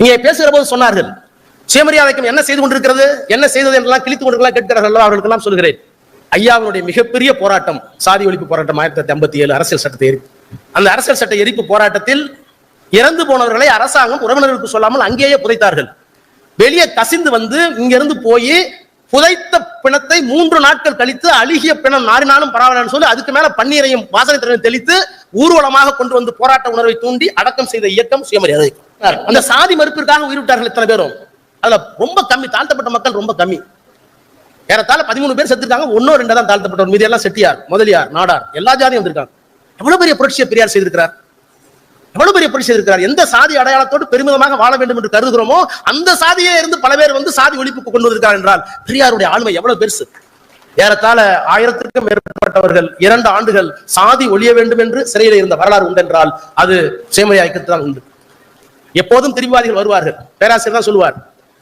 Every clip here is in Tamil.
இங்கே பேசுகிற போது சொன்னார்கள் சுயமரியாதைக்கும் என்ன செய்து கொண்டிருக்கிறது? என்ன செய்தது? என்றெல்லாம் கிழித்து கொண்டிருக்கலாம் கேட்கிறார்கள் அவர்களுக்கெல்லாம் சொல்கிறேன் ஐயாவுடைய மிகப்பெரிய போராட்டம் சாதி ஒழிப்பு போராட்டம் ஆயிரத்தி தொள்ளாயிரத்தி ஐம்பத்தி ஏழு அரசியல் சட்டத்தை எரிப்பு அந்த அரசியல் சட்ட எரிப்பு போராட்டத்தில் இறந்து போனவர்களை அரசாங்கம் உறவினர்களுக்கு சொல்லாமல் அங்கேயே புதைத்தார்கள். வெளியே கசிந்து வந்து இங்கிருந்து போய் புதைத்த பிணத்தை மூன்று நாட்கள் கழித்து அழுகிய பிணம் நாரினாலும் பரவாயில்லன்னு சொல்லி அதுக்கு மேல பன்னீரையும் வாசனை திறனையும் தெளித்து ஊர்வலமாக கொண்டு வந்து போராட்ட உணர்வை தூண்டி அடக்கம் செய்த இயக்கம் சுயமரியாதை இயக்கம். அந்த சாதி மறுப்பிற்காக உயிரிட்டார்கள் இத்தனை பேரும் அதுல ரொம்ப கம்மி தாழ்த்தப்பட்ட மக்கள் ரொம்ப கம்மி. ஏறத்தாழ பதிமூணு பேர் செத்துருக்காங்க ஒன்னோ ரெண்டு தான் தாழ்த்தப்பட்டவர். மீதி எல்லாம் செட்டியார் முதலியார் நாடார் எல்லா ஜாதியும் வந்திருக்காங்க. எவ்வளவு பெரிய புரட்சியை பெரியார் செய்திருக்கிறார்? எவ்வளவு பெரிய புரட்சி செய்திருக்கிறார்? எந்த சாதி அடையாளத்தோடு பெருமிதமாக வாழ வேண்டும் என்று கருதுகிறோமோ அந்த சாதியே இருந்து பல பேர் வந்து சாதி ஒழிப்புக்கு கொண்டு வந்திருக்கார் என்றால் பெரியாருடைய ஆளுமை எவ்வளவு பெருசு? ஏறத்தாழ ஆயிரத்திற்கும் மேற்பட்டவர்கள் இரண்டு ஆண்டுகள் சாதி ஒழிய வேண்டும் என்று சிறையில் இருந்த வரலாறு உண்டென்றால் அது சுயமரியாதை இயக்கத்தில் தான் உண்டு. எப்போதும் திரிவாதிகள் வருவார்கள். பேராசிரியர் தான் சொல்லுவார்.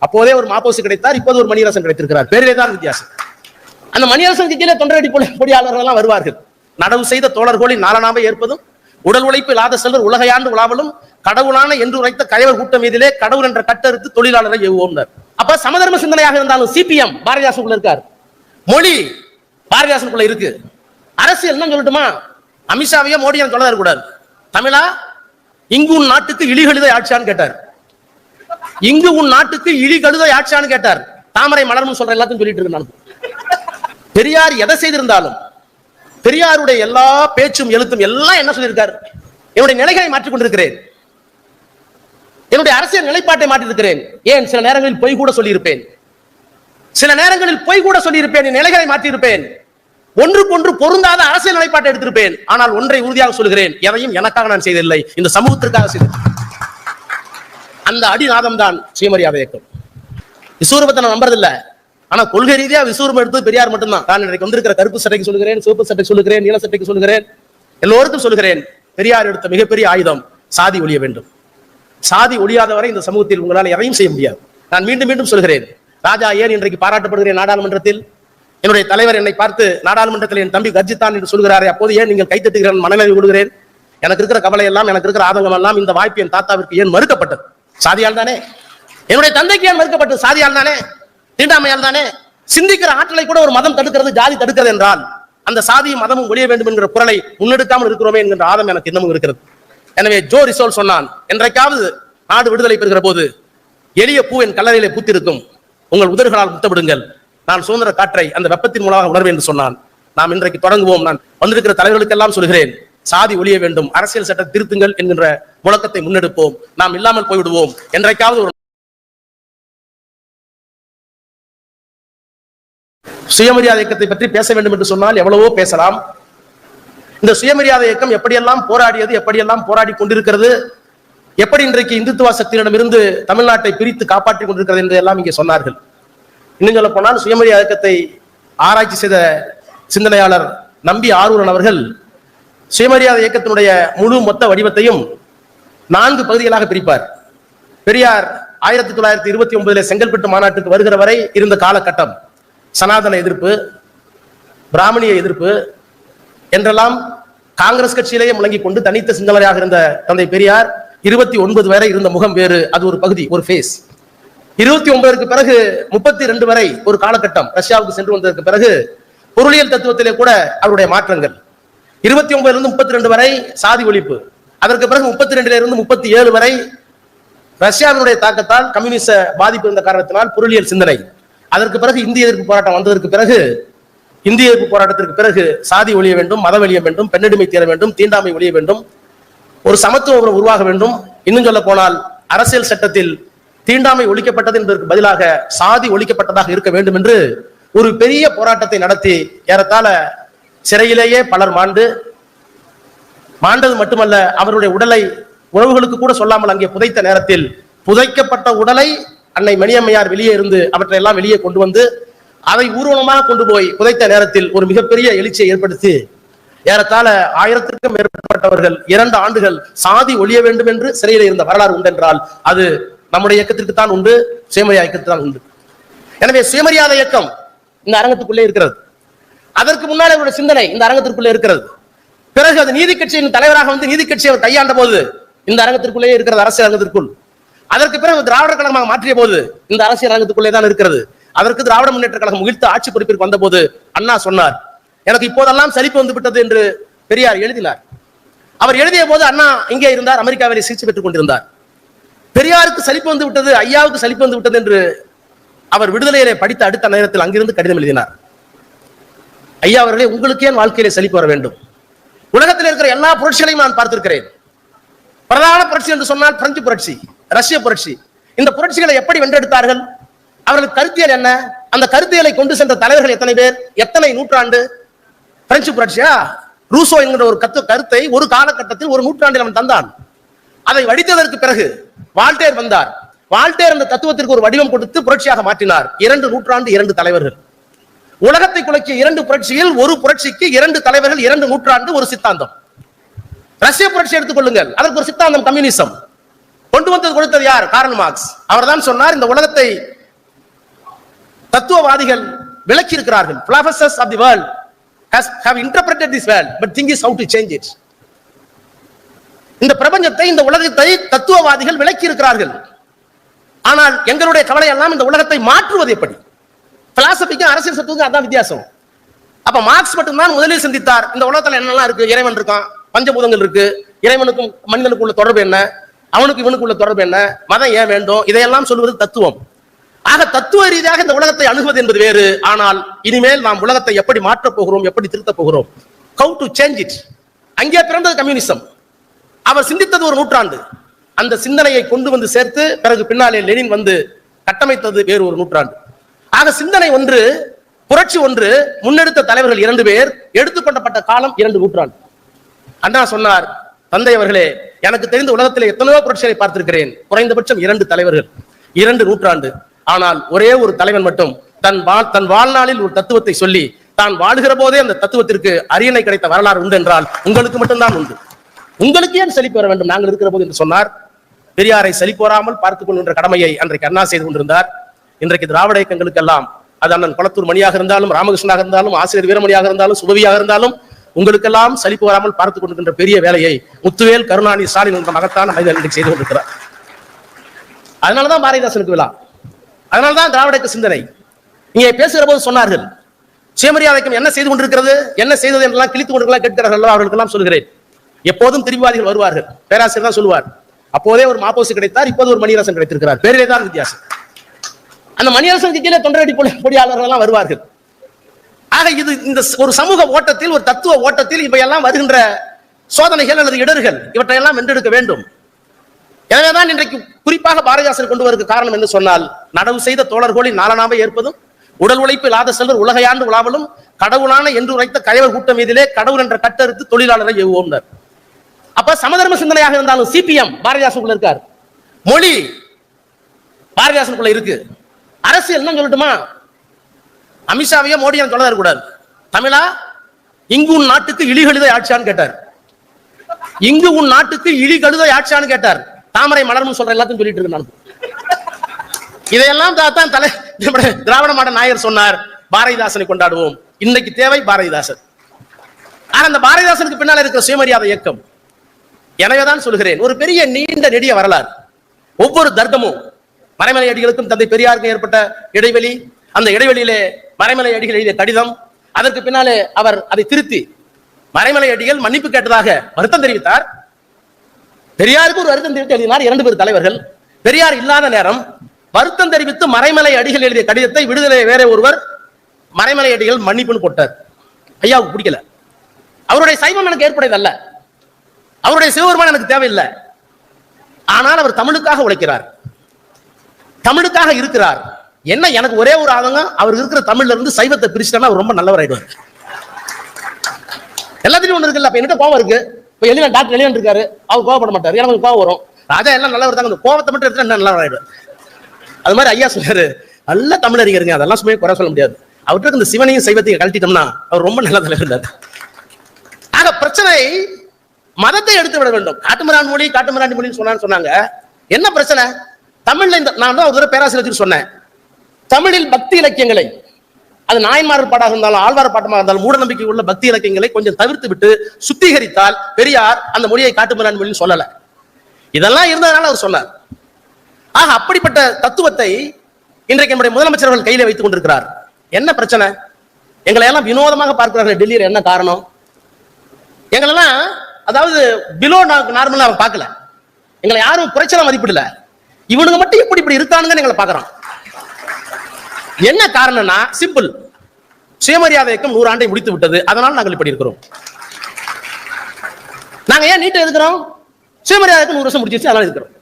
அப்போதே ஒரு மாப்போசி கிடைத்தார் இப்போது ஒரு மணியரசன் கிடைத்திருக்கிறார். பேரிலே தான் வித்தியாசம்? அந்த மணியரசன் கீழே தொண்டரடி பொடியாளர்கள் எல்லாம் வருவார்கள். நடவு செய்த தோழர்களின் நாலனாவை ஏற்பதும் உடல் உழைப்பு இல்லாத செல்வர் உலகையாண்டு உலாவலும் கடவுளான என்று உரைத்த கயவர் கூட்டம் இதிலே கடவுள் என்ற கட்டறுத்து தொழிலாளரை எவ்வோம்னர் அப்ப சமதர்ம சிந்தனையாக இருந்தாலும் சிபிஎம் பாரதிதாசனுக்குள்ள இருக்கார். மொழி பாரதிதாசனுக்குள்ள இருக்கு. அரசியல் என்ன சொல்லட்டுமா? அமித்ஷாவையோ மோடியும் சொல்ல கூடாது தமிழா? இங்கு உன் நாட்டுக்கு இழி கழுதை ஆட்சியான்னு கேட்டார். இங்கு உன் நாட்டுக்கு இழி கழுதை ஆட்சியான்னு கேட்டார். தாமரை மலர்னு சொல்ற எல்லாத்தையும் சொல்லிட்டு இருக்கு பெரியார் எதை செய்திருந்தாலும் பெரியாருடைய எல்லா பேச்சும் எழுத்தும் எல்லாம் என்ன சொல்லியிருக்காரு? என்னுடைய நிலைகளை மாற்றிக் கொண்டிருக்கிறேன். என்னுடைய அரசியல் நிலைப்பாட்டை மாற்றிருக்கிறேன் ஏன்? சில நேரங்களில் பொய் கூட சொல்லியிருப்பேன். சில நேரங்களில் பொய் கூட சொல்லியிருப்பேன். என் நிலைகளை மாற்றியிருப்பேன். ஒன்றுக்கொன்று பொருந்தாத அரசியல் நிலைப்பாட்டை எடுத்திருப்பேன். ஆனால் ஒன்றை உறுதியாக சொல்கிறேன் எதையும் எனக்காக நான் செய்ததில்லை. இந்த சமூகத்திற்காக செய்த அந்த அடிநாதம் தான் சுயமரியாதை இயக்கம். விஸ்வரூபத்தை நான் நம்புறதில்லை. ஆனா கொள்கை ரீதியா விஸ்வரூபம் எடுத்தது பெரியார் மட்டும்தான். நான் இன்றைக்கு வந்திருக்கிற கருப்பு சட்டைக்கு சொல்கிறேன் சிவப்பு சட்டைக்கு சொல்லுகிறேன் நீல சட்டைக்கு சொல்லுகிறேன் எல்லோருக்கும் சொல்லுகிறேன். பெரியார் எடுத்த மிகப்பெரிய ஆயுதம் சாதி ஒழிய வேண்டும். சாதி ஒழியாதவரை இந்த சமூகத்தில் உங்களால் எதையும் செய்ய முடியாது. நான் மீண்டும் மீண்டும் சொல்கிறேன் ராஜா ஏன் இன்றைக்கு பாராட்டப்படுகிறேன் நாடாளுமன்றத்தில்? என்னுடைய தலைவர் என்னை பார்த்து நாடாளுமன்றத்தில் என் தம்பி கர்ஜித்தான் என்று சொல்கிறாரே அப்போது ஏன் நீங்கள் கைத்தட்டுகிறேன் மனநிலை கொள்கிறேன் எனக்கு இருக்கிற கவலை எல்லாம் எனக்கு இருக்கிற ஆதங்கம் எல்லாம் இந்த வாய்ப்பு என் தாத்தாவிற்கு ஏன் மறுக்கப்பட்டது? சாதியால் தானே என்னுடைய தந்தைக்கு ஏன் மறுக்கப்பட்டது? சாதியால் தானே தீண்டாமையால் தானே சிந்திக்கிற ஆற்றலை கூட ஒரு மதம் தடுக்கிறது ஜாதி தடுக்கிறது என்றால் அந்த சாதியும் மதமும் ஒழிய வேண்டும் என்கிற குரலை முன்னெடுக்காமல் இருக்கிறோமே என்கிற ஆதம் எனக்கு இன்னமும் இருக்கிறது. எனவே ஜோ ரிசோல் சொன்னான் என்றைக்காவது நாடு விடுதலை பெறுகிற போது எளிய பூ என் கல்லறையிலே பூத்திருக்கும். உங்கள் உதடுகளால் முத்தமிடுங்கள். நான் சுதந்திர காற்றை அந்த வெப்பத்தின் மூலமாக உணர்வேன் என்று சொன்னான். நாம் இன்றைக்கு தொடங்குவோம். நான் வந்திருக்கிற தலைவர்களுக்கெல்லாம் சொல்கிறேன் சாதி ஒழிய வேண்டும் அரசியல் சட்ட திருத்துங்கள் என்கின்ற முழக்கத்தை முன்னெடுப்போம். நாம் இல்லாமல் போய்விடுவோம். என்றைக்காவது ஒரு சுயமரியாதை இயக்கத்தை பற்றி பேச வேண்டும் என்று சொன்னால் எவ்வளவோ பேசலாம். இந்த சுயமரியாதை இயக்கம் எப்படியெல்லாம் போராடியது எப்படியெல்லாம் போராடி கொண்டிருக்கிறது எப்படி இன்றைக்கு இந்துத்துவ சக்தியிடமிருந்து தமிழ்நாட்டை பிரித்து காப்பாற்றிக் கொண்டிருக்கிறது என்று எல்லாம் இங்கே சொன்னார்கள். இன்னும் சொல்ல போனால் சுயமரியாதை இயக்கத்தை ஆராய்ச்சி செய்த சிந்தனையாளர் நம்பி ஆரூரன் அவர்கள் சுயமரியாதை இயக்கத்தினுடைய முழு மொத்த வடிவத்தையும் நான்கு பகுதிகளாக பிரிப்பார். பெரியார் ஆயிரத்தி தொள்ளாயிரத்தி இருபத்தி ஒன்பதுல செங்கல்பட்டு மாநாட்டுக்கு வருகிற வரை இருந்த காலகட்டம். சனாதன எதிர்ப்பு பிராமணிய எதிர்ப்பு என்றெல்லாம் காங்கிரஸ் கட்சியிலேயே முழங்கிக் கொண்டு தனித்த சிந்தனையாக இருந்த தந்தை பெரியார் இருபத்தி ஒன்பது வரை இருந்த முகம் வேறு. அது ஒரு பகுதி ஒரு ஃபேஸ் இருபத்தி ஒன்பதற்கு பிறகு முப்பத்தி ரெண்டு வரை ஒரு காலகட்டம் ரஷ்யாவுக்கு சென்று வந்ததற்கு பிறகு பொருளியல் தத்துவத்திலே கூட அவருடைய மாற்றங்கள். இருபத்தி ஒன்பதுல இருந்து முப்பத்தி ரெண்டு வரை சாதி ஒழிப்பு. அதற்கு பிறகு முப்பத்தி ரெண்டுல இருந்து முப்பத்தி ஏழு வரை ரஷ்யாவினுடைய தாக்கத்தால் கம்யூனிச பாதிப்பு இருந்த காரணத்தினால் பொருளியல் சிந்தனை. அதற்கு பிறகு இந்திய எதிர்ப்பு போராட்டம் வந்ததற்கு பிறகு இந்திய எதிர்ப்பு போராட்டத்திற்கு பிறகு சாதி ஒழிய வேண்டும் மத ஒழிய வேண்டும் பெண்ணடிமை தீர வேண்டும் தீண்டாமை ஒழிய வேண்டும் ஒரு சமத்துவ உருவாக வேண்டும். இன்னும் சொல்ல போனால் அரசியல் சட்டத்தில் தீண்டாமை ஒழிக்கப்பட்டது என்பதற்கு பதிலாக சாதி ஒழிக்கப்பட்டதாக இருக்க வேண்டும் என்று ஒரு பெரிய போராட்டத்தை நடத்தி ஏறத்தாழ சிறையிலேயே பலர் மாண்டு மாண்டது மட்டுமல்ல அவருடைய உடலை உறவுகளுக்கு கூட சொல்லாமல் அங்கே புதைத்த நேரத்தில் புதைக்கப்பட்ட உடலை அன்னை மணியம்மையார் வெளியே இருந்து அவற்றை எல்லாம் வெளியே கொண்டு வந்து அதை ஊர்வலமாக கொண்டு போய் புதைத்த நேரத்தில் ஒரு மிகப்பெரிய எழுச்சியை ஏற்படுத்தி ஏறத்தாழ ஆயிரத்திற்கும் மேற்பட்டவர்கள் இரண்டு ஆண்டுகள் சாதி ஒழிய வேண்டும் என்று சிறையில் இருந்த வரலாறு உண்டென்றால் அது நம்முடைய இயக்கத்திற்கு தான் உண்டு சுயமரியாதை இயக்கத்துக்கு தான் உண்டு. எனவே சுயமரியாதை இயக்கம் இந்த அரங்கத்துக்குள்ளே இருக்கிறது. அதற்கு முன்னால் அவருடைய சிந்தனை இந்த அரங்கத்திற்குள்ளே இருக்கிறது. பிறகு அது நீதி கட்சியின் தலைவராக வந்து நீதி கட்சியை அவர் கையாண்ட போது இந்த அரங்கத்திற்குள்ளே இருக்கிறது அரசியல் அரங்கத்திற்குள். அதற்கு பிறகு திராவிடர் கழகமாக மாற்றிய போது இந்த அரசியல் அரங்கத்துக்குள்ளே தான் இருக்கிறது. அதற்கு திராவிட முன்னேற்ற கழகம் முகிழ்த்து ஆட்சி பொறுப்பிற்கு வந்தபோது அண்ணா சொன்னார் எனக்கு இப்போதெல்லாம் சலிப்பு வந்து விட்டது என்று பெரியார் எழுதினார். அவர் எழுதிய போது அண்ணா இங்கே இருந்தார் அமெரிக்காவிலே சிகிச்சை பெற்றுக் கொண்டிருந்தார். பெரியாருக்கு சலிப்பு வந்து விட்டது ஐயாவுக்கு சலிப்பு வந்து விட்டது என்று அவர் விடுதலையிலே படித்த அடுத்த நேரத்தில் அங்கிருந்து கடிதம் எழுதினார். ஐயா அவர்களே உங்களுக்கு ஏன் வாழ்க்கையிலே சலிப்பு வர வேண்டும்? உலகத்தில் இருக்கிற எல்லா புரட்சிகளையும் நான் பார்த்திருக்கிறேன். பிரதான புரட்சி என்று சொன்னால் பிரெஞ்சு புரட்சி ரஷ்ய புரட்சி. இந்த புரட்சிகளை எப்படி வென்றெடுத்தார்கள்? அவர்கள் கருத்தியல் என்ன? அந்த கருத்தியலை கொண்டு சென்ற தலைவர்கள் எத்தனை பேர்? எத்தனை நூற்றாண்டு? பிரெஞ்சு புரட்சியா? ரூசோ என்கிற ஒரு கத்து கருத்தை ஒரு காலகட்டத்தில் ஒரு நூற்றாண்டில் அவன் தந்தான். அதை வடித்ததற்கு பிறகு வால்டேர் வந்தார். வால்டேர் அந்த தத்துவத்திற்கு ஒரு வடிவம் கொடுத்து புரட்சியாக மாற்றினார். இரண்டு நூற்றாண்டு இரண்டு தலைவர்கள். உலகத்தை குலைக்கிய இரண்டு புரட்சியில் ஒரு புரட்சிக்கு இரண்டு தலைவர்கள் இரண்டு நூற்றாண்டு ஒரு சித்தாந்தம். ரஷ்ய புரட்சி எடுத்துக்கொள்ளுங்கள் அதற்கு ஒரு சித்தாந்தம் கம்யூனிசம். கொண்டு வந்தது கொடுத்தது யார்? Karl Marx. அவர்தான் சொன்னார் இந்த உலகத்தை தத்துவவாதிகள் விளக்கி இருக்கிறார்கள் of the world how has this world but world is how to change it இந்த பிரபஞ்சத்தை இந்த உலகத்தை தத்துவவாதிகள் விளக்கி இருக்கிறார்கள் ஆனால் எங்களுடைய கவலை எல்லாம் இந்த உலகத்தை மாற்றுவது எப்படி? பிலாசபிக்கும் அரசியல் சத்துவத்துக்கும் அதான் வித்தியாசம். அப்ப மார்க்ஸ் மட்டும்தான் முதலில் சிந்தித்தார். இந்த உலகத்துல என்னெல்லாம் இருக்கு? இறைவன் இருக்கான் பஞ்சபூதங்கள் இருக்கு. இறைவனுக்கும் மனிதனுக்கு உள்ள தொடர்பு என்ன? அவனுக்கு இவனுக்கு உள்ள தொடர்பு என்ன? மதம் ஏன் வேண்டும்? இதையெல்லாம் சொல்வது தத்துவம். ஆக தத்துவ ரீதியாக இந்த உலகத்தை அணுகுவது என்பது வேறு. ஆனால் இனிமேல் நாம் உலகத்தை எப்படி மாற்றப் போகிறோம் எப்படி திருத்தப் போகிறோம்? ஹவு டு சேஞ்ச் இட் அங்கே பிறந்தது கம்யூனிசம். அவர் சிந்தித்தது ஒரு நூற்றாண்டு. அந்த சிந்தனையை கொண்டு வந்து சேர்த்து பிறகு பின்னாலே லெனின் வந்து கட்டமைத்தது வேறு ஒரு நூற்றாண்டு. ஆக சிந்தனை ஒன்று புரட்சி ஒன்று முன்னெடுத்த தலைவர்கள் இரண்டு பேர் எடுத்துக்கொள்ளப்பட்ட காலம் இரண்டு நூற்றாண்டு. அண்ணா சொன்னார் தந்தை அவர்களே எனக்கு தெரிந்த உலகத்தில் எத்தனையோ புரட்சிகளை பார்த்திருக்கிறேன். குறைந்தபட்சம் இரண்டு தலைவர்கள் இரண்டு நூற்றாண்டு. ஆனால் ஒரே ஒரு தலைவன் மட்டும் தன் வாழ் தன் வாழ்நாளில் ஒரு தத்துவத்தை சொல்லி தான் வாழுகிற போதே அந்த தத்துவத்திற்கு அரியணை கிடைத்த வரலாறு உண்டு என்றால் உங்களுக்கு மட்டும்தான் உண்டு. உங்களுக்கு ஏன் செழிப்பு வர வேண்டும்? நாங்கள் இருக்கிற போது என்று சொன்னார். பெரியாரை செழிப்பு வராமல் பார்த்துக் கொள்கின்ற கடமையை அன்றைக்கு அண்ணா செய்து கொண்டிருந்தார். இன்றைக்கு திராவிட இயக்கங்களுக்கெல்லாம் அது அண்ணன் குளத்தூர் மணியாக இருந்தாலும் ராமகிருஷ்ணனாக இருந்தாலும் ஆசிரியர் வீரமணியாக இருந்தாலும் சுபவியாக இருந்தாலும் உங்களுக்கெல்லாம் சலிப்பு வராமல் பார்த்துக் கொண்டிருக்கின்ற பெரிய வேலையை முத்துவேல் கருணாநிதி ஸ்டாலின் என்ற மகத்தான மனிதன் இன்றைக்கு செய்து கொண்டிருக்கிறார். அதனாலதான் பாரதிதாசனுக்கு விழா. அதனாலதான் திராவிடக்கு சிந்தனை. இங்கே பேசுகிற போது சொன்னார்கள் சுயமரியாதைக்கும் என்ன செய்து கொண்டிருக்கிறது என்ன செய்தது என்றெல்லாம் கிழித்துக் கொண்டிருக்கலாம் கேட்கிறார்கள் அவர்களுக்கெல்லாம் சொல்கிறேன். எப்போதும் திரிவாதிகள் வருவார்கள். பேராசிரியர் தான் சொல்லுவார். அப்போதே ஒரு மாப்போசி கிடைத்தார் இப்போது ஒரு மணியரசன் கிடைத்திருக்கிறார். பேரிலே தான் வித்தியாசம்? அந்த மணியரசனுக்கு கீழே தொண்டரடி பொடியாளர்கள் எல்லாம் வருவார்கள். ஆக இது இந்த ஒரு சமூக ஓட்டத்தில் ஒரு தத்துவ ஓட்டத்தில் இவையெல்லாம் வருகின்ற சோதனைகள் அல்லது இடர்கள் இவற்றையெல்லாம் வென்றெடுக்க வேண்டும். எனவேதான் இன்றைக்கு குறிப்பாக பாரதிதாசன் கொண்டு வருவதற்கு காரணம் என்று சொன்னால் நடவு செய்த தோழர்களின் நாலனாவை ஏற்பதும் உடல் உழைப்பு இல்லாத செல்வர் உலகையாண்டு உலாவலும் கடவுளான என்று உரைத்த கயவர் கூட்டம் மீதிலே கடவுள் என்ற கட்டறுத்து தொழிலாளரை எவ்வோம்னர் அப்ப சமதர்ம சிந்தனையாக இருந்தாலும் சிபிஎம் பாரதிதாசனுக்குள்ள இருக்கார். மொழி பாரதிதாசனுக்குள்ள இருக்கு. அரசியல் என்ன சொல்லட்டுமா? அமித்ஷாவையே மோடி சொல்ல தரக்கூடாது தமிழா? இங்கு உன் நாட்டுக்கு இழிகழுதை ஆட்சியான்னு கேட்டார். இங்கு உன் நாட்டுக்கு இழிகழுதை ஆட்சியான்னு கேட்டார். தாமரை மலர்னு சொல்ற எல்லாத்தையும் சொல்லிட்டு இருக்கு நான். இதையெல்லாம் தான் தலை திராவிட மாட நாயர் சொன்னார். பாரதிதாசனை கொண்டாடுவோம். இன்னைக்கு தேவை பாரதிதாசன். ஆனா அந்த பாரதிதாசனுக்கு பின்னால் இருக்கிற சுயமரியாதை இயக்கம். எனவேதான் சொல்கிறேன் ஒரு பெரிய நீண்ட நெடிய வரலாறு. ஒவ்வொரு தர்க்கமும் மறைமலை அடிகளுக்கும் தந்தை பெரியாருக்கும் ஏற்பட்ட இடைவெளி அந்த இடைவெளியிலே மறைமலை அடிகள் எழுதிய கடிதம் அதற்கு பின்னாலே அவர் அதை திருத்தி மறைமலை அடிகள் மன்னிப்பு கேட்டதாக வருத்தம் தெரிவித்தார். பெரியாருக்கு ஒரு வருத்தம் தெரிவித்து எழுதினார் இரண்டு பேர் தலைவர்கள். பெரியார் இல்லாத நேரம் வருத்தம் தெரிவித்து மறைமலை அடிகள் எழுதிய கடிதத்தை விடுதலை வேற ஒருவர் மறைமலை அடிகள் மன்னிப்புன்னு போட்டார். ஐயாவுக்கு பிடிக்கல. அவருடைய சைவம் எனக்கு ஏற்புடையதல்ல. அவருடைய சிவபெருமான் எனக்கு தேவையில்லை. ஆனால் அவர் தமிழுக்காக உழைக்கிறார். தமிழுக்காக இருக்கிறார். என்ன எனக்கு ஒரே ஒரு ஆதங்கம் அவர் இருக்கிற தமிழ்ல இருந்து சைவத்தை பிரிச்சுட்டா அவர் ரொம்ப நல்லவர் ஆயிடுவார் எல்லாத்துலயும் ஒண்ணு இருக்குல்ல அப்ப என்கிட்ட கோவம் இருக்கு. இப்ப எலினா டாக்டர் எலியன் இருக்காரு. அவர் கோவப்பட மாட்டார். எனக்கு கோவம் வரும். ராஜா எல்லாம் நல்லவர் தாங்க. அந்த கோவத்தை மட்டும் எடுத்துட்டா நல்லவர் ஆயிடுவார் அது மாதிரி ஐயா சொன்னாரு. நல்ல தமிழறிஞருங்க அதெல்லாம் சும்மா குறை சொல்ல முடியாது. அவருக்கு இந்த சிவனையும் சைவத்தையும் கழட்டிட்டோம்னா அவர் ரொம்ப நல்ல தலைவர் ஆக பிரச்சனை மதத்தை எடுத்து விட வேண்டும். காட்டுமிரான் மொழி காட்டுமிராண்டி மொழின்னு சொன்னான்னு சொன்னாங்க. என்ன பிரச்சனை? தமிழ்ல இந்த நான் தான் ஒரு தடவை பேராசிரியர் சொன்னேன். தமிழில் பக்தி இலக்கியங்களை அது நாயன்மார் பாடாக இருந்தாலும் ஆழ்வார் பாட்டமாக இருந்தாலும் மூட நம்பிக்கை உள்ள பக்தி இலக்கியங்களை கொஞ்சம் தவிர்த்து விட்டு சுத்திகரித்தால் பெரியார் அந்த மொழியை காட்டுமிரான் மொழின்னு சொல்லலை. இதெல்லாம் இருந்ததுனால அவர் சொன்னார். ஆக அப்படிப்பட்ட தத்துவத்தை இன்றைக்கு நம்முடைய முதலமைச்சர்கள் கையில வைத்துக் கொண்டிருக்கிறார். என்ன பிரச்சனை? எங்களை எல்லாம் வினோதமாக பார்க்கிறார்கள் டெல்லியில் என்ன காரணம்? எங்களெல்லாம் அதாவது பிலோ நார்மலா அவன் பார்க்கல. எங்களை யாரும் குறைச்சலா மதிப்பிடல. இவனுங்க மட்டும் இப்படி இப்படி இருக்கானுங்கன்னு எங்களை பாக்குறான் என்ன காரணம்னா சிம்பிள் சுயமரியாதை இயக்கம் நூறு ஆண்டை முடித்து விட்டது. அதனால் நாங்கள் இப்படி இருக்கிறோம். நாங்க ஏன் நீட்டை எதுக்கிறோம்? சுயமரியாதை நூறு வருஷம் முடிச்சிருச்சு அதனால இருக்கிறோம்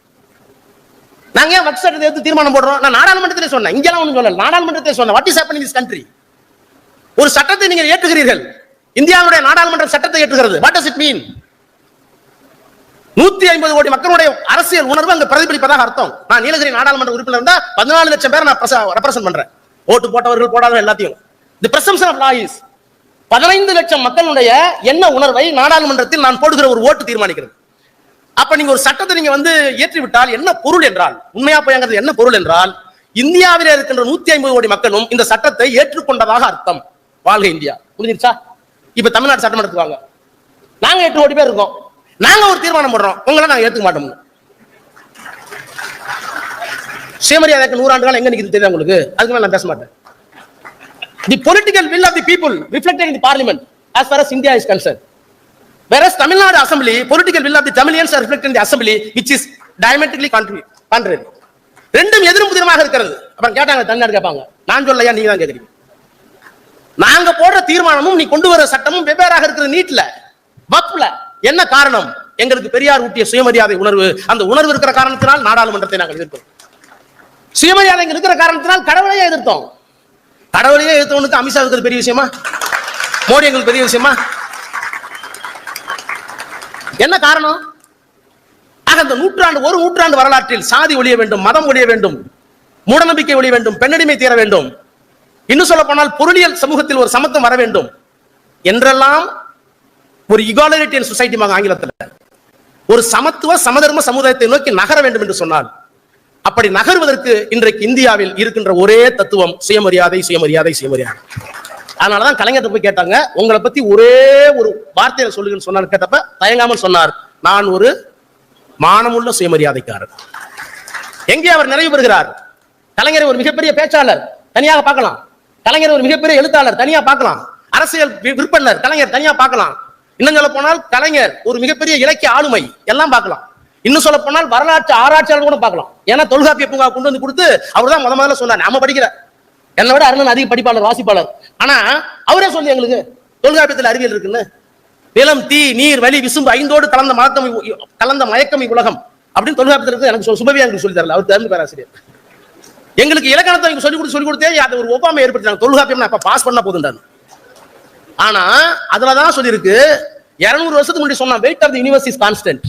நாங்க ஏன் வக்ஸ் சட்டத்தை எடுத்து தீர்மானம் போடுறோம்? நான் நாடாளுமன்றத்திலே சொன்னேன். இங்கெல்லாம் ஒண்ணும் சொல்லல. நாடாளுமன்றத்திலே சொன்னேன். What is happening this country ஒரு சட்டத்தை நீங்கள் ஏற்றுகிறீர்கள். இந்தியாவுடைய நாடாளுமன்ற சட்டத்தை ஏற்றுகிறது. வாட் டஸ் இட் மீன் நூத்தி ஐம்பது கோடி மக்களுடைய அரசியல் உணர்வு அங்க பிரதிபலிப்பதாக அர்த்தம். நான் நீலகிரி நாடாளுமன்ற உறுப்பினர் இருந்தா பதினாலு லட்சம் பேரை நான் ரெப்ரசென்ட் பண்றேன். ஓட்டு போட்டவர்கள் போடாதவர்கள் எல்லாத்தையும். தி பிரசம்சன் ஆஃப் லாயிஸ் பதினைந்து லட்சம் மக்களுடைய என்ன உணர்வை நாடாளுமன்றத்தில் நான் போடுகிற ஒரு ஓட்டு தீர்மானிக்கிறது. அப்ப நீங்க ஒரு சட்டத்தை நீங்க வந்து ஏற்றி விட்டால் என்ன பொருள் என்றால் உண்மையா போயாங்கிறது என்ன பொருள் என்றால் இந்தியாவிலே இருக்கின்ற நூத்தி ஐம்பது கோடி மக்களும் இந்த சட்டத்தை ஏற்றுக்கொண்டதாக அர்த்தம். வாழ்க இந்தியா. புரிஞ்சிருச்சா இப்ப தமிழ்நாடு சட்டமன்றத்துக்கு வாங்க. நாங்க எட்டு கோடி பேர் இருக்கோம். நாங்க ஒரு தீர்மானம் போடுறோம். உங்களை நாங்க ஏத்துக்க மாட்டோம். சுயமரியாதைக்கு நூறாண்டு காலம் எங்க நிக்குது தெரியும் உங்களுக்கு? அதுக்கு மேல நான் பேச மாட்டேன். The political will of the people reflected in the parliament as far as India is concern வேற Tamil Nadu assembly political will of the Tamilians are reflect in the assembly which is diametrically diametrically contrary. ரெண்டும் எதிரும் புதிரமாக இருக்கிறது. அப்புறம் கேட்டாங்க தமிழ்நாடு கேட்பாங்க. நான் சொல்லையா நீங்க தான் கேட்குறீங்க? நாங்க போடுற தீர்மானமும் நீ கொண்டு வர சட்டமும் வெவ்வேறாக இருக்கிறது நீட்ல வப்புல என்ன காரணம்? எங்களுக்கு பெரியார் ஊட்டிய சுயமரியாதை உணர்வு. அந்த உணர்வு இருக்கிற காரணத்தினால் நாடாளுமன்றத்தை நாங்கள் எதிர்க்கிறோம் சுயமரியாதை இருக்கிற காரணத்தினால் கடவுளையே எதிர்த்தோம். கடவுளையே எதிர்த்தவனுக்கு அமித்ஷா இருக்கிறது பெரிய விஷயமா? மோடி எங்களுக்கு பெரிய விஷயமா? என்ன காரணம்? ஆக அந்த நூற்றாண்டு ஒரு நூற்றாண்டு வரலாற்றில் சாதி ஒழிய வேண்டும் மதம் ஒழிய வேண்டும் மூடநம்பிக்கை ஒழிய வேண்டும் பெண்ணடிமை தீர வேண்டும். இன்னும் சொல்ல போனால் பொருளியல் சமூகத்தில் ஒரு சமத்துவம் வர வேண்டும். என்றெல்லாம் ஒரு இகாலரிட்டியன் சொசைட்டி ஆங்கிலத்தில். ஒரு சமத்துவ சமதர்ம சமுதாயத்தை நோக்கி நகர வேண்டும் என்று சொன்னால் அப்படி நகர்வதற்கு இன்றைக்கு இந்தியாவில் இருக்கின்ற ஒரே தத்துவம் சுயமரியாதை சுயமரியாதை சுயமரியாதை. அதனாலதான் கலைஞர்கிட்ட போய் கேட்டாங்க உங்களை பத்தி ஒரே ஒரு வார்த்தையை சொல்லுங்கன்னு சொன்னார் கேட்டப்ப தயங்காமல் சொன்னார். நான் ஒரு மானமுள்ள சுயமரியாதைக்காரர். எங்கே அவர் நிறைவு பெறுகிறார்? கலைஞர் ஒரு மிகப்பெரிய பேச்சாளர் தனியாக பார்க்கலாம். கலைஞர் ஒரு மிகப்பெரிய எழுத்தாளர் தனியா பார்க்கலாம். அரசியல் விற்பனர் கலைஞர் தனியா பார்க்கலாம். இன்னும் சொல்ல போனால் கலைஞர் ஒரு மிகப்பெரிய இலக்கிய ஆளுமை. எல்லாம் பார்க்கலாம். இன்னும் சொல்ல போனால் வரலாற்று ஆராய்ச்சியாளர் கூட பார்க்கலாம். ஏன்னா தொல்காப்பிய பூங்கா கொண்டு வந்து கொடுத்து அவர் தான் முத முதல்ல சொன்னார். நாம படிக்கிற என்னை விட அருணன் அதிக படிப்பாளர் வாசிப்பாளர். ஆனா அவரே சொல்லி எங்களுக்கு. தொல்காப்பியத்தில் அறிவியல் இருக்குன்னு நிலம் தீ நீர் வலி விசும்பு ஐந்தோடு கலந்த மலத்தமை கலந்த மயக்கம் உலகம் அப்படின்னு தொல்காப்பியத்தில் இருக்கு. எனக்கு சொ- சுபவி எனக்கு சொல்லி தரல. அவர் தெரிஞ்ச பேராசிரியர். எங்களுக்கு இலக்கணத்தை சொல்லி கொடுத்து சொல்லி கொடுத்தே அதை ஒரு ஒப்பாமை ஏற்படுத்தினாங்க. தொல்காப்பியம் நான் இப்ப பாஸ் பண்ண போதுண்டான்னு ஆனா அதுலதான் சொல்லியிருக்கு இருநூறு வருஷத்துக்கு முன்னாடி சொன்னா weight of the universe is constant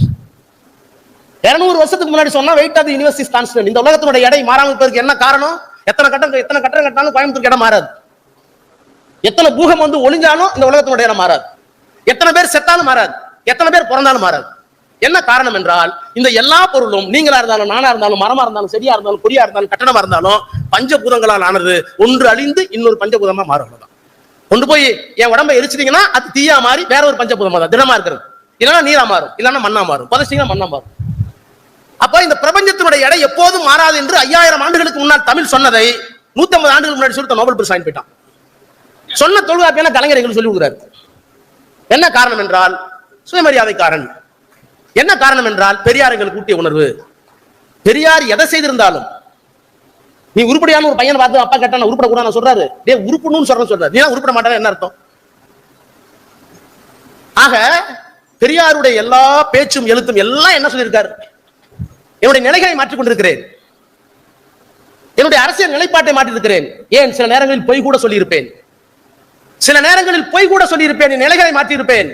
இருநூறு வருஷத்துக்கு முன்னாடி சொன்னா weight of the universe is constant இந்த உலகத்தினுடைய எடை மாறாமல் இருப்பதற்கு என்ன காரணம்? எத்தனை கட்டம் எத்தனை கட்டம் கட்டினாலும் கோயம்புத்தூர் இடம் மாறாது. எத்தனை பூகம் வந்து ஒளிஞ்சாலும் இந்த உலகத்தினுடைய இடம் மாறாது. எத்தனை பேர் செத்தாலும் மாறாது. எத்தனை பேர் பிறந்தாலும் மாறாது. என்ன காரணம் என்றால் இந்த எல்லா பொருளும் நீங்களா இருந்தாலும் நானா இருந்தாலும் மரமா இருந்தாலும் செடியா இருந்தாலும் கொடியா இருந்தாலும் கட்டணமா இருந்தாலும் பஞ்சபூதங்களால் ஆனது ஒன்று அழிந்து இன்னொரு பஞ்சபூதமா மாறும். கொண்டு போய் என் உடம்பை எரிச்சிட்டீங்கன்னா அது தீயா மாறி வேற ஒரு பஞ்சபூதமா தான். திடமா இருக்கிறது. இல்லைன்னா நீரா மாறும். இல்லைன்னா மண்ணா மாறும். புதைச்சிங்கன்னா மண்ணா மாறும். அப்ப இந்த பிரபஞ்சத்தினுடைய எடை எப்போதும் மாறாது என்று ஐயாயிரம் ஆண்டுகளுக்கு முன்னால் தமிழ் சொன்னதை 150 ஆண்டுகளுக்கு முன்னாடி சொல்லி நோபல் பரிசு வாங்கி போயிட்டான். சொன்ன தொழுகாப்பியான கலைஞர் சொல்லி கொடுக்குறாரு. என்ன காரணம் என்றால் சுயமரியாதைக்காரன். என்ன காரணம் என்றால் பெரியார் எங்களுக்கு கூட்டிய உணர்வு. பெரியார் எதை செய்திருந்தாலும் நீ உருப்படியான ஒரு பையன் பார்த்து அப்பா கேட்டா உருப்பட கூட சொல்றாரு. டே உருப்பணும்னு சொல்றேன் சொல்றாரு. நீ உருப்பட என்ன அர்த்தம்? ஆக பெரியாருடைய எல்லா பேச்சும் எழுத்தும் எல்லாம் என்ன சொல்லியிருக்காரு? என்னுடைய நிலைகளை மாற்றிக் கொண்டிருக்கிறேன் என்னுடைய அரசியல் நிலைப்பாட்டை மாற்றிருக்கிறேன் ஏன்? சில நேரங்களில் பொய் கூட சொல்லியிருப்பேன். சில நேரங்களில் பொய் கூட சொல்லியிருப்பேன். நிலைகளை மாற்றியிருப்பேன்.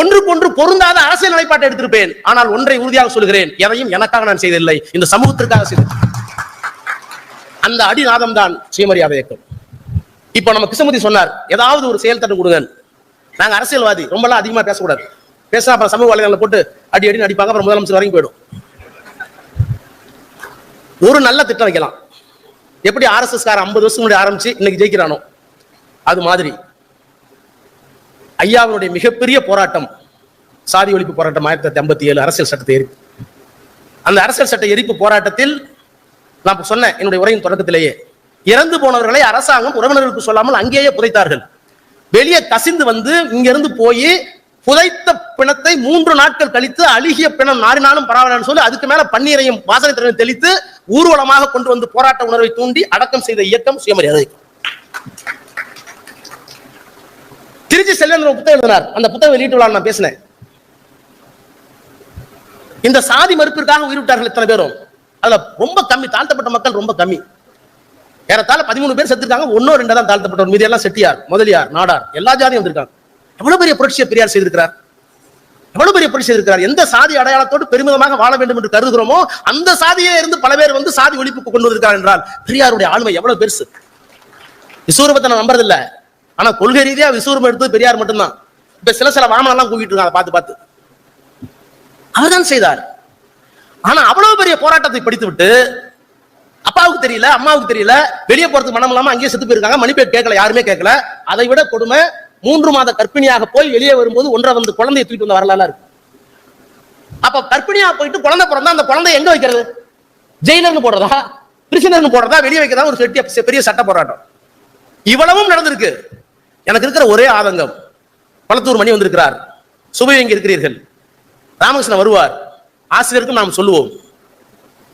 ஒன்றுக்கொன்று பொருந்தாத அரசியல் நிலைப்பாட்டை எடுத்திருப்பேன். ஆனால் ஒன்றை உறுதியாக சொல்கிறேன் எதையும் எனக்காக நான் செய்ததில்லை இந்த சமூகத்திற்காக செய்தேன் அந்த அடிநாதம் தான் சுயமரியாதை இயக்கம் இப்போ நம்ம கிருஷ்ணமூர்த்தி சொன்னார் ஏதாவது ஒரு செயல் தட்டு கொடுங்க நாங்க அரசியல்வாதி ரொம்பலாம் அதிகமா பேசக்கூடாது. பேசினா அப்புறம் சமூக வலைதளங்களை போட்டு அடி அடி அடிப்பாங்க அப்புறம் முதலமைச்சர் வரைக்கும் போயிடும். ஒரு நல்ல திட்டம் வைக்கலாம். எப்படி ஆர்எஸ்எஸ் கார ஐம்பது வருஷம் முன்னாடி ஆரம்பிச்சு இன்னைக்கு ஜெயிக்கிறானோ அது மாதிரி. ஐயாவினுடைய மிகப்பெரிய போராட்டம் சாதி ஒழிப்பு போராட்டம் ஆயிரத்தி தொள்ளாயிரத்தி ஐம்பத்தி ஏழு அரசியல் சட்டத்தை எரிப்பு அந்த அரசியல் சட்ட எரிப்பு போராட்டத்தில் நான் சொன்னேன் என்னுடைய உரையின் தொடக்கத்திலேயே. இறந்து போனவர்களை அரசாங்கம் உறவினர்களுக்கு சொல்லாமல் அங்கேயே புதைத்தார்கள். வெளியே கசிந்து வந்து இங்கிருந்து போய் புதைத்த பிணத்தை மூன்று நாட்கள் கழித்து அழுகிய பிணம் நாரினாலும் பரவாயில்லன்னு சொல்லி அதுக்கு மேல பன்னீரையும் வாசனை திறனையும் தெளித்து ஊர்வலமாக கொண்டு வந்து போராட்ட உணர்வை தூண்டி அடக்கம் செய்த இயக்கம் சுயமரியாதை. திருச்சி செல்வேந்திரன் ஒரு புத்தகம் எழுதினார். அந்த புத்தகம் வெளியிட்டு விழா நான் பேசினேன். இந்த சாதி மறுப்பிற்காக உயிர் விட்டார்கள் இத்தனை பேரும்? அதுல ரொம்ப கம்மி தாழ்த்தப்பட்ட மக்கள் ரொம்ப கம்மி. ஏறத்தாழ பதிமூணு பேர் செத்துருக்காங்க ஒன்னோ ரெண்டு தான் தாழ்த்தப்பட்டவர். மீதி எல்லாம் செட்டியார் முதலியார் நாடார் எல்லா ஜாதியும் வந்திருக்காங்க. எவ்வளவு பெரிய புரட்சியை பெரியார் செய்திருக்கிறார்? எவ்வளவு பெரிய புரட்சி செய்திருக்கிறார்? எந்த சாதி அடையாளத்தோடு பெருமிதமாக வாழ வேண்டும் என்று கருதுகிறோமோ அந்த சாதியே இருந்து பல பேர் வந்து சாதி ஒழிப்புக்கு கொண்டு வந்திருக்கார் என்றால் பெரியாருடைய ஆளுமை எவ்வளவு பெருசு? விஸ்வரூபத்தை நான் நம்புறதில்ல. ஆனா கொள்கை ரீதியா விஸ்வரூபம் எடுத்தது பெரியார் மட்டும்தான். இப்ப சில சில வாமனம் எல்லாம் கூப்பிட்டு இருக்காங்க பார்த்து பார்த்து. அவர்தான் செய்தார். ஆனா அவ்வளவு பெரிய போராட்டத்தை படித்து விட்டு அப்பாவுக்கு தெரியல அம்மாவுக்கு தெரியல வெளியே போறதுக்கு மனம் இல்லாம அங்கேயே செத்து போயிருக்காங்க. மணிப்பேர் கேட்கல யாருமே கேட்கல. அதை விட கொடுமை மூன்று மாத கர்ப்பிணியாக போய் வெளியே வரும்போது ஒன்றரை வந்து குழந்தையை தூக்கிட்டு வந்த வரலாறு இருக்கு. அப்ப கர்ப்பிணியா போயிட்டு குழந்தை பிறந்தா அந்த குழந்தை எங்க வைக்கிறது? ஜெயிலர்னு போடுறதா? பிரிசனர்னு போடுறதா? வெளியே வைக்கிறதா? ஒரு பெரிய பெரிய சட்ட போராட்டம். இவ்வளவும் நடந்திருக்கு. எனக்கு இருக்கிற ஒரே ஆதங்கம். பழத்தூர் மணி வந்திருக்கிறார். சுபை இங்க இருக்கிறீர்கள். ராமகிருஷ்ணன் வருவார். ஆசிரியருக்கும் நாம் சொல்லுவோம்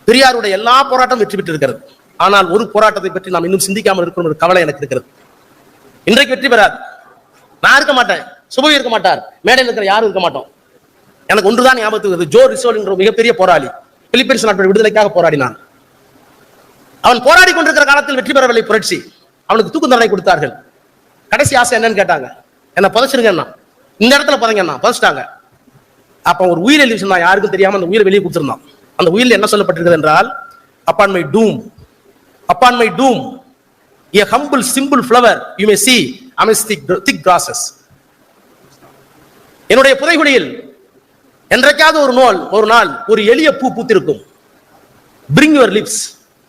பெரியாருடைய எல்லா போராட்டம் வெற்றி பெற்றிருக்கிறது. ஆனால் ஒரு போராட்டத்தை பற்றி நாம் இன்னும் சிந்திக்காமல் இருக்கிற ஒரு கவலை எனக்கு இருக்கிறது. இன்றைக்கு வெற்றி பெறாது. நான் இருக்க மாட்டேன். சுபவி இருக்க மாட்டார். மேடையில் இருக்கிற யாரும் இருக்க மாட்டோம். எனக்கு ஒன்றுதான் ஞாபகத்துக்கு வருது. ஜோ ரிசோல் என்ற மிகப்பெரிய போராளி பிலிப்பைன்ஸ் நாட்டுடைய விடுதலைக்காக போராடினான் அவன் போராடி கொண்டிருக்கிற காலத்தில் வெற்றி பெறவில்லை புரட்சி. அவனுக்கு தூக்கு தண்டனை கொடுத்தார்கள். கடைசி ஆசை என்னன்னு கேட்டாங்க. என்ன புதைச்சிருங்க இந்த இடத்துல புதைங்க புதைச்சிட்டாங்க. அப்ப ஒரு உயிர் எழுதி வச்சிருந்தான். யாருக்கும் தெரியாம அந்த உயிரை வெளியே கொடுத்துருந்தான். அந்த உயிரில் என்ன சொல்லப்பட்டிருக்கிறது என்றால் upon my tomb upon my tomb a humble simple flower you may see amidst thick thick grasses என்னுடைய புதைகுழியில் என்றைக்காவது ஒரு நோல் ஒரு நாள் ஒரு எளிய பூ பூத்திருக்கும். Bring your lips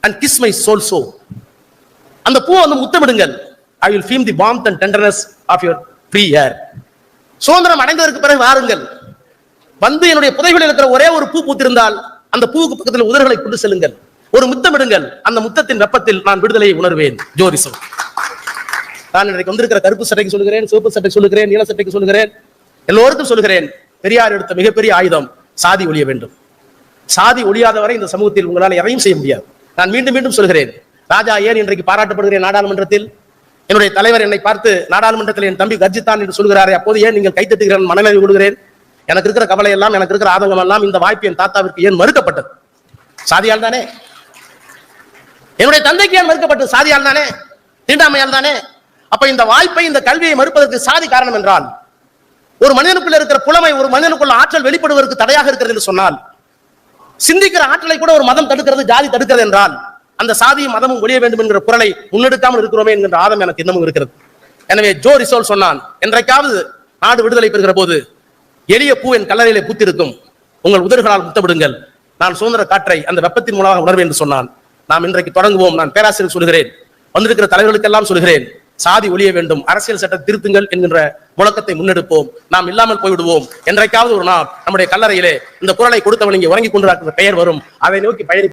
and kiss my soul so அந்த பூவை வந்து முத்தமிடுங்கள். I will feel the warmth and tenderness of your free air சுதந்திரம் அடைந்ததற்கு பிறகு வாருங்கள். வந்து என்னுடைய புதைகளில் இருக்கிற ஒரே ஒரு பூ பூத்திருந்தால் அந்த பூவுக்கு பக்கத்தில் உதர்களை கொண்டு செல்லுங்கள். ஒரு முத்தமிடுங்கள் அந்த முத்தத்தின் வெப்பத்தில் நான் விடுதலையை உணர்வேன். ஜோதிசம் நான் இன்றைக்கு வந்திருக்கிற கருப்பு சட்டைக்கு சொல்லுகிறேன் சிவப்பு சட்டைக்கு சொல்லுகிறேன் நீல சட்டைக்கு சொல்லுகிறேன். எல்லோருக்கும் சொல்லுகிறேன். பெரியார் எடுத்த மிகப்பெரிய ஆயுதம் சாதி ஒழிய வேண்டும். சாதி ஒழியாத வரை இந்த சமூகத்தில் உங்களால் எதையும் செய்ய முடியாது. நான் மீண்டும் மீண்டும் சொல்கிறேன் ராஜா ஏன் இன்றைக்கு பாராட்டப்படுகிறேன் நாடாளுமன்றத்தில்? என்னுடைய தலைவர் என்னை பார்த்து நாடாளுமன்றத்தில் என் தம்பி கர்ஜித்தான் என்று சொல்கிறாரே அப்போது ஏன் நீங்கள் கைத்தட்டுகிறேன் மனநிலை விடுகிறேன் எனக்கு இருக்கிற கவலை எல்லாம் எனக்கு இருக்கிற ஆதங்கம் எல்லாம் இந்த வாய்ப்பு என் தாத்தாவிற்கு ஏன் மறுக்கப்பட்டது? சாதியால் தானே. என்னுடைய தந்தைக்கு ஏன் மறுக்கப்பட்டது? சாதியால் தானே. தீண்டாமையால் தானே. அப்ப இந்த வாய்ப்பை இந்த கல்வியை மறுப்பதற்கு சாதி காரணம் என்றால் ஒரு மனிதனுக்குள்ள இருக்கிற புலமை ஒரு மனிதனுக்குள்ள ஆற்றல் வெளிப்படுவதற்கு தடையாக இருக்கிறது என்று சொன்னால் சிந்திக்கிற ஆற்றலை கூட ஒரு மதம் தடுக்கிறது ஜாதி தடுக்கிறது என்றால் அந்த சாதியும் மதமும் ஒழிய வேண்டும் என்கிற குரலை முன்னெடுக்காமல் இருக்கிறோமே என்கின்ற ஆதம் எனக்கு இன்னமும் இருக்கிறது. எனவே ஜோ ரிசோல் சொன்னான் என்றைக்காவது நாடு விடுதலை பெறுகிற போது எளிய பூ என் கல்லறையிலே பூத்திருக்கும். உங்கள் உதடுகளால் முத்தமிடுங்கள். நான் சுதந்திர காற்றை அந்த வெப்பத்தின் மூலமாக உணர்வேன் என்று சொன்னான். நாம் இன்றைக்கு தொடங்குவோம். நான் பேராசிரியர் சொல்கிறேன். வந்திருக்கிற தலைவர்களுக்கெல்லாம் சொல்கிறேன். சாதி ஒழிய வேண்டும். அரசியல் சட்டத்தை திருத்துங்கள் என்கின்ற முழக்கத்தை முன்னெடுப்போம். நாம் இல்லாமல் போய்விடுவோம். என்றைக்காவது ஒரு நாள் நம்முடைய கல்லறையிலே இந்த குரலை கொடுத்தவன் இங்கே உறங்கிக் கொண்டிருக்கிற பெயர் வரும். அதை நோக்கி பயணி